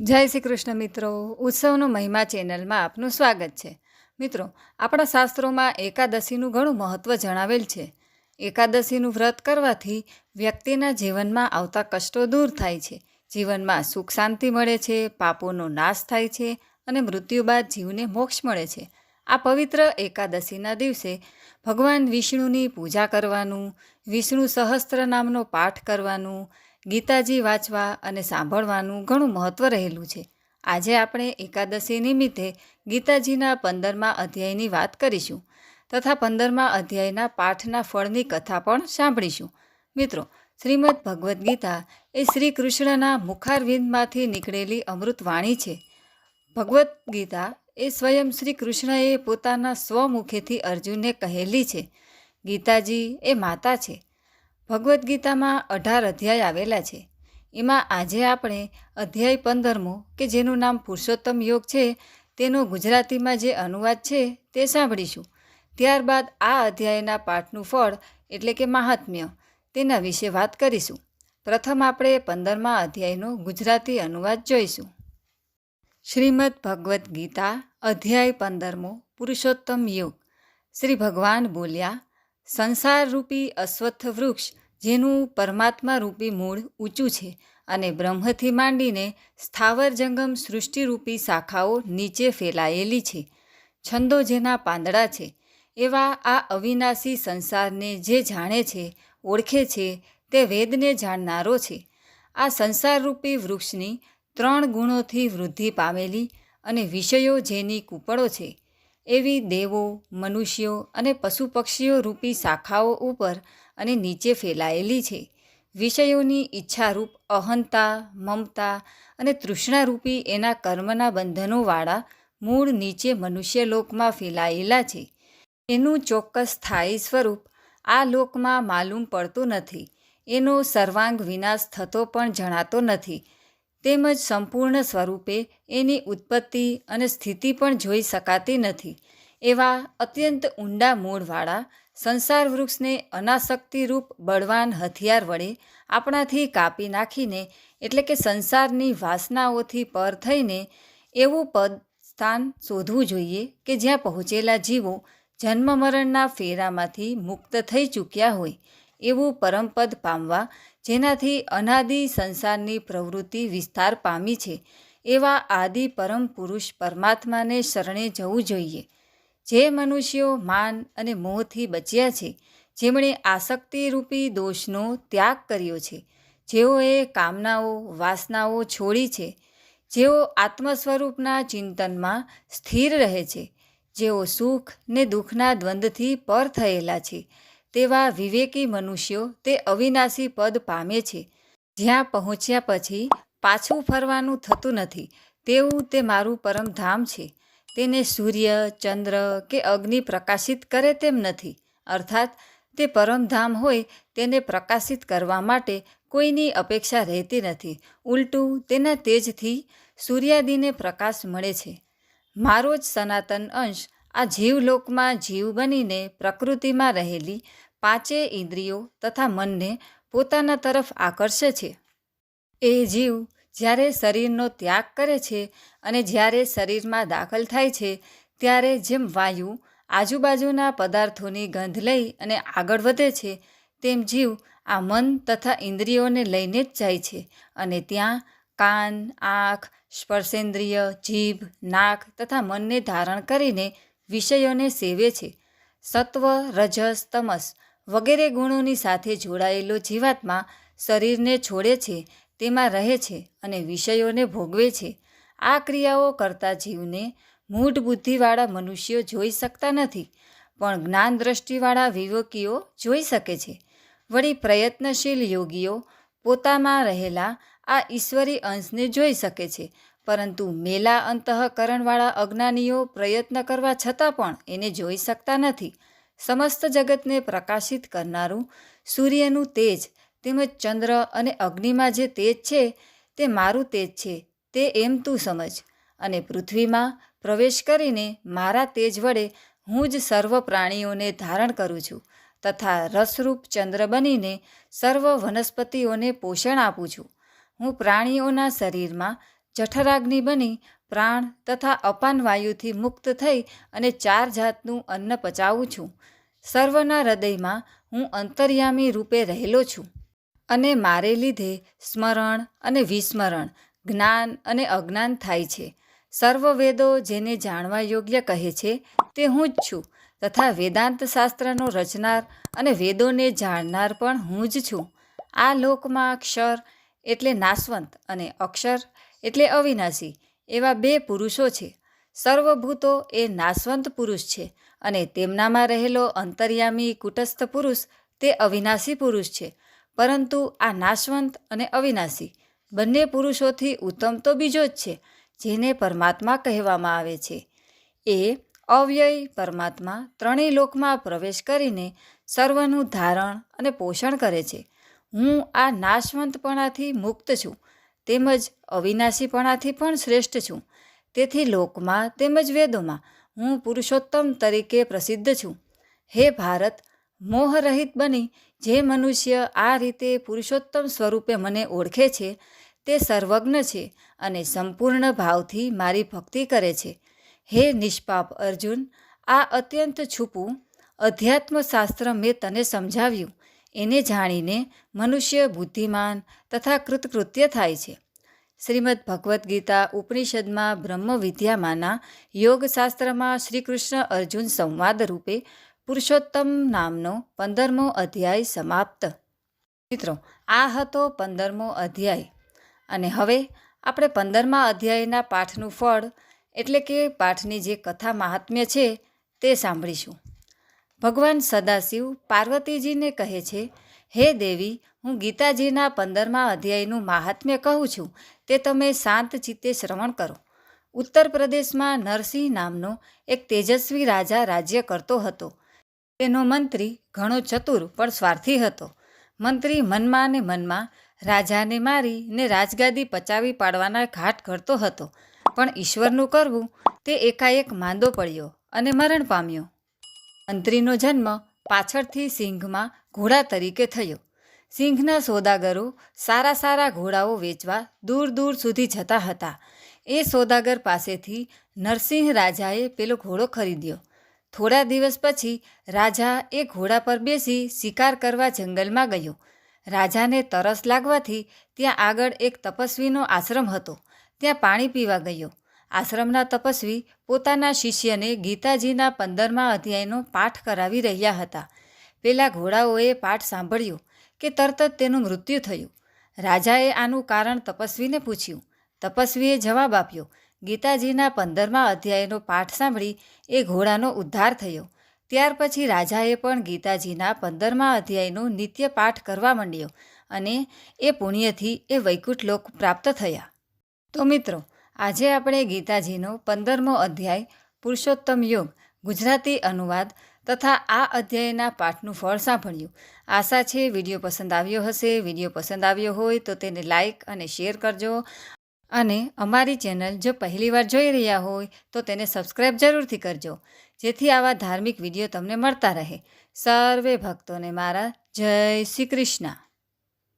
જય શ્રી કૃષ્ણ મિત્રો. ઉત્સવનો મહિમા ચેનલમાં આપનું સ્વાગત છે. મિત્રો, આપણા શાસ્ત્રોમાં એકાદશીનું ઘણું મહત્ત્વ જણાવેલ છે. એકાદશીનું વ્રત કરવાથી વ્યક્તિના જીવનમાં આવતા કષ્ટો દૂર થાય છે. જીવનમાં સુખ શાંતિ મળે છે, પાપોનો નાશ થાય છે અને મૃત્યુ બાદ જીવને મોક્ષ મળે છે. આ પવિત્ર એકાદશીના દિવસે ભગવાન વિષ્ણુની પૂજા કરવાનું, વિષ્ણુ સહસ્ત્ર નામનો પાઠ કરવાનું ગીતાજી વાંચવા અને સાંભળવાનું ઘણું મહત્ત્વ રહેલું છે. આજે આપણે એકાદશી નિમિત્તે ગીતાજીના પંદરમા અધ્યાયની વાત કરીશું તથા પંદરમા અધ્યાયના પાઠના ફળની કથા પણ સાંભળીશું. મિત્રો, શ્રીમદ ભગવદ્ ગીતા એ શ્રી કૃષ્ણના મુખારવિંદમાંથી નીકળેલી અમૃત વાણી છે. ભગવદ્ ગીતા એ સ્વયં શ્રી કૃષ્ણએ પોતાના સ્વમુખેથી અર્જુનને કહેલી છે. ગીતાજી એ માતા છે. ભગવદ્ ગીતામાં અઢાર અધ્યાય આવેલા છે. એમાં આજે આપણે અધ્યાય પંદરમો, કે જેનું નામ પુરુષોત્તમ યોગ છે, તેનો ગુજરાતીમાં જે અનુવાદ છે, તે સાંભળીશું. ત્યારબાદ આ અધ્યાયના પાઠનું ફળ, એટલે કે મહાત્મ્ય, તેના વિશે વાત કરીશું. પ્રથમ આપણે પંદરમા અધ્યાયનો ગુજરાતી અનુવાદ જોઈશું. શ્રીમદ ભગવદ્ ગીતા અધ્યાય પંદરમો, પુરુષોત્તમ યોગ. શ્રી ભગવાન બોલ્યા, સંસારરૂપી અશ્વત્થ વૃક્ષ જેનું પરમાત્મા રૂપી મૂળ ઊંચું છે અને બ્રહ્મથી માંડીને સ્થાવર જંગમ સૃષ્ટિરૂપી શાખાઓ નીચે ફેલાયેલી છે. છંદો જેના પાંદડા છે, એવા આ અવિનાશી સંસારને જે જાણે છે, ઓળખે છે, તે વેદને જાણનારો છે. આ સંસારરૂપી વૃક્ષની ત્રણ ગુણોથી વૃદ્ધિ પામેલી અને વિષયો જેની કૂપળો છે. એવી દેવો, મનુષ્યો અને પશુ પક્ષીઓ રૂપી શાખાઓ ઉપર અને નીચે ફેલાયેલી છે. વિષયોની ઈચ્છારૂપ અહંતા, મમતા અને તૃષ્ણારૂપી એના કર્મના બંધનોવાળા મૂળ નીચે મનુષ્યલોકમાં ફેલાયેલા છે. એનું ચોક્કસ સ્થાયી સ્વરૂપ આ લોકમાં માલુમ પડતું નથી. એનો સર્વાંગ વિનાશ થતો પણ જણાતો નથી. તેમજ સંપૂર્ણ સ્વરૂપે એની ઉત્પત્તિ અને સ્થિતિ પણ જોઈ શકાતી નથી. એવા અત્યંત ઊંડા મૂળવાળા સંસાર વૃક્ષને અનાસક્તિરૂપ બળવાન હથિયાર વડે આપણાથી કાપી નાખીને એટલે કે સંસારની વાસનાઓથી પર થઈને એવું પદ સ્થાન શોધવું જોઈએ કે જ્યાં પહોંચેલા જીવો જન્મ મરણના ફેરામાંથી મુક્ત થઈ ચૂક્યા હોય. એવું પરમપદ પામવા જેનાથી અનાદિ સંસારની પ્રવૃત્તિ વિસ્તાર પામી છે, એવા આદિ પરમ પુરુષ પરમાત્માને શરણે જવું જોઈએ. જે મનુષ્યો માન અને મોહથી બચ્યા છે, જેમણે આસક્તિરૂપી દોષનો ત્યાગ કર્યો છે, જેઓએ કામનાઓ, વાસનાઓ છોડી છે, જેઓ આત્મ સ્વરૂપના ચિંતનમાં સ્થિર રહે છે, જેઓ સુખ ને દુઃખના દ્વંદ્વથી પર થયેલા છે તેવા વિવેકી મનુષ્યો તે અવિનાશી પદ પામે છે. જ્યાં પહોંચ્યા પછી પાછું ફરવાનું થતું નથી, તેવું તે મારું પરમધામ છે. તેને સૂર્ય, ચંદ્ર કે અગ્નિ પ્રકાશિત કરે તેમ નથી, અર્થાત તે પરમધામ હોય તેને પ્રકાશિત કરવા માટે કોઈની અપેક્ષા રહેતી નથી. ઉલટું, તેના તેજથી સૂર્યાદિને પ્રકાશ મળે છે. મારો જ સનાતન અંશ આ જીવલોકમાં જીવ બનીને પ્રકૃતિમાં રહેલી પાંચે ઇન્દ્રિયો તથા મનને પોતાના તરફ આકર્ષે છે. એ જીવ જ્યારે શરીરનો ત્યાગ કરે છે અને જ્યારે શરીરમાં દાખલ થાય છે, ત્યારે જેમ વાયુ આજુબાજુના પદાર્થોની ગંધ લઈ અને આગળ વધે છે, તેમ જીવ આ મન તથા ઇન્દ્રિયોને લઈને જ જાય છે અને ત્યાં કાન, આંખ, સ્પર્શેન્દ્રિય, જીભ, નાક તથા મનને ધારણ કરીને વિષયોને સેવે છે. સત્વ રજસ તમસ વગેરે ગુણોની સાથે જોડાયેલો જીવાત્મા શરીરને છોડે છે, તેમાં રહે છે અને વિષયોને ભોગવે છે. આ ક્રિયાઓ કરતા જીવને મૂઢ બુદ્ધિવાળા મનુષ્યો જોઈ શકતા નથી, પણ જ્ઞાન દ્રષ્ટિવાળા વિવેકીઓ જોઈ શકે છે. વળી પ્રયત્નશીલ યોગીઓ પોતામાં રહેલા આ ઈશ્વરી અંશને જોઈ શકે છે પરંતુ મેલા અંતઃકરણવાળા અજ્ઞાનીઓ પ્રયત્ન કરવા છતાં પણ એને જોઈ શકતા નથી. સમસ્ત જગતને પ્રકાશિત કરનારું સૂર્યનું તેજ, તેમજ ચંદ્ર અને અગ્નિમાં જે તેજ છે, તે મારું તેજ છે, તે એમ તું સમજ. અને પૃથ્વીમાં પ્રવેશ કરીને મારા તેજ વડે હું જ સર્વ પ્રાણીઓને ધારણ કરું છું, તથા રસરૂપ ચંદ્ર બનીને સર્વ વનસ્પતિઓને પોષણ આપું છું. હું પ્રાણીઓના શરીરમાં જઠરાગ્નિ બની પ્રાણ તથા અપાન વાયુથી મુક્ત થઈ અને ચાર જાતનું અન્ન પચાવું છું. સર્વના હૃદયમાં હું અંતર્યામી રૂપે રહેલો છું અને મારે લીધે સ્મરણ અને વિસ્મરણ, જ્ઞાન અને અજ્ઞાન થાય છે. સર્વ વેદો જેને જાણવા યોગ્ય કહે છે તે હું જ છું તથા વેદાંત શાસ્ત્રનો રચનાર અને વેદોને જાણનાર પણ હું જ છું. આ લોકમાં અક્ષર એટલે નાશવંત અને અક્ષર એટલે અવિનાશી. એવા બે પુરુષો છે. સર્વભૂતો એ નાશવંત પુરુષ છે અને તેમનામાં રહેલો અંતર્યામી કુટસ્થ પુરુષ તે અવિનાશી પુરુષ છે. પરંતુ આ નાશવંત અને અવિનાશી બંને પુરુષોથી ઉત્તમ તો બીજો જ છે, જેને પરમાત્મા કહેવામાં આવે છે. એ અવ્યય પરમાત્મા ત્રણેય લોકમાં પ્રવેશ કરીને સર્વનું ધારણ અને પોષણ કરે છે. હું આ નાશવંતપણાથી મુક્ત છું. તેમજ અવિનાશીપણાથી પણ શ્રેષ્ઠ છું. તેથી લોકમાં તેમજ વેદોમાં હું પુરુષોત્તમ તરીકે પ્રસિદ્ધ છું. હે ભારત, મોહરહિત બની, જે મનુષ્ય આ રીતે પુરુષોત્તમ સ્વરૂપે મને ઓળખે છે, તે સર્વજ્ઞ છે અને સંપૂર્ણ ભાવથી મારી ભક્તિ કરે છે. હે નિષ્પાપ અર્જુન, આ અત્યંત છૂપું અધ્યાત્મશાસ્ત્ર મેં તને સમજાવ્યું. એને જાણીને મનુષ્ય બુદ્ધિમાન તથા કૃતકૃત્ય થાય છે. શ્રીમદ ભગવદ્ ગીતા ઉપનિષદમાં બ્રહ્મ વિદ્યામાંના યોગશાસ્ત્રમાં શ્રી કૃષ્ણ અર્જુન સંવાદ રૂપે પુરુષોત્તમ નામનો પંદરમો અધ્યાય સમાપ્ત. મિત્રો, આ હતો પંદરમો અધ્યાય. અને હવે આપણે પંદરમા અધ્યાયના પાઠનું ફળ, એટલે કે પાઠની જે કથા મહાત્મ્ય છે, તે સાંભળીશું. ભગવાન સદાશિવ પાર્વતીજીને કહે છે, હે દેવી, હું ગીતાજીના પંદરમા અધ્યાયનું મહાત્મ્ય કહું છું. તે તમે શાંત ચિત્તે શ્રવણ કરો. ઉત્તર પ્રદેશમાં નરસિંહ નામનો એક તેજસ્વી રાજા રાજ્ય કરતો હતો. તેનો મંત્રી ઘણો ચતુર પણ સ્વાર્થી હતો. મંત્રી મનમાં ને મનમાં રાજાને મારી ને રાજગાદી પચાવી પાડવાના ઘાટ ઘડતો હતો. પણ ઈશ્વરનું કરવું તે એકાએક માંદો પડ્યો અને મરણ પામ્યો. મંત્રીનો જન્મ પાછળથી સિંહમાં ઘોડા તરીકે થયો. સિંહના સોદાગરો સારા સારા ઘોડાઓ વેચવા દૂર દૂર સુધી જતા હતા. એ સોદાગર પાસેથી નરસિંહ રાજાએ પેલો ઘોડો ખરીદ્યો. થોડા દિવસ પછી રાજા એ ઘોડા પર બેસી શિકાર કરવા જંગલમાં ગયો. રાજાને તરસ લાગવાથી ત્યાં આગળ એક તપસ્વીનો આશ્રમ હતો. ત્યાં પાણી પીવા ગયો. આશ્રમના તપસ્વી પોતાના શિષ્યને ગીતાજીના પંદરમા અધ્યાયનો પાઠ કરાવી રહ્યા હતા. પેલા ઘોડાઓએ પાઠ સાંભળ્યો કે તરત જ તેનું મૃત્યુ થયું. રાજાએ આનું કારણ તપસ્વીને પૂછ્યું. તપસ્વીએ જવાબ આપ્યો, ગીતાજીના પંદરમા અધ્યાયનો પાઠ સાંભળી એ ઘોડાનો ઉદ્ધાર થયો. ત્યાર પછી રાજાએ પણ ગીતાજીના પંદરમા અધ્યાયનો નિત્ય પાઠ કરવા માંડ્યો અને એ પુણ્યથી એ વૈકુંઠ લોક પ્રાપ્ત થયા. તો મિત્રો આજે આપણે ગીતાજીનો પંદરમો અધ્યાય, પુરુષોત્તમ યોગ, ગુજરાતી અનુવાદ તથા આ અધ્યાયના પાઠનું ફળ સાંભળ્યું. આશા છે વીડિયો પસંદ આવ્યો હશે. વીડિયો પસંદ આવ્યો હોય તો તેને લાઈક અને શેર કરજો. અને અમારી ચેનલ જો પહેલીવાર જોઈ રહ્યા હોય તો તેને સબસ્ક્રાઈબ જરૂરથી કરજો, જેથી આવા ધાર્મિક વીડિયો તમને મળતા રહે. સર્વે ભક્તોને મારા જય શ્રી કૃષ્ણ.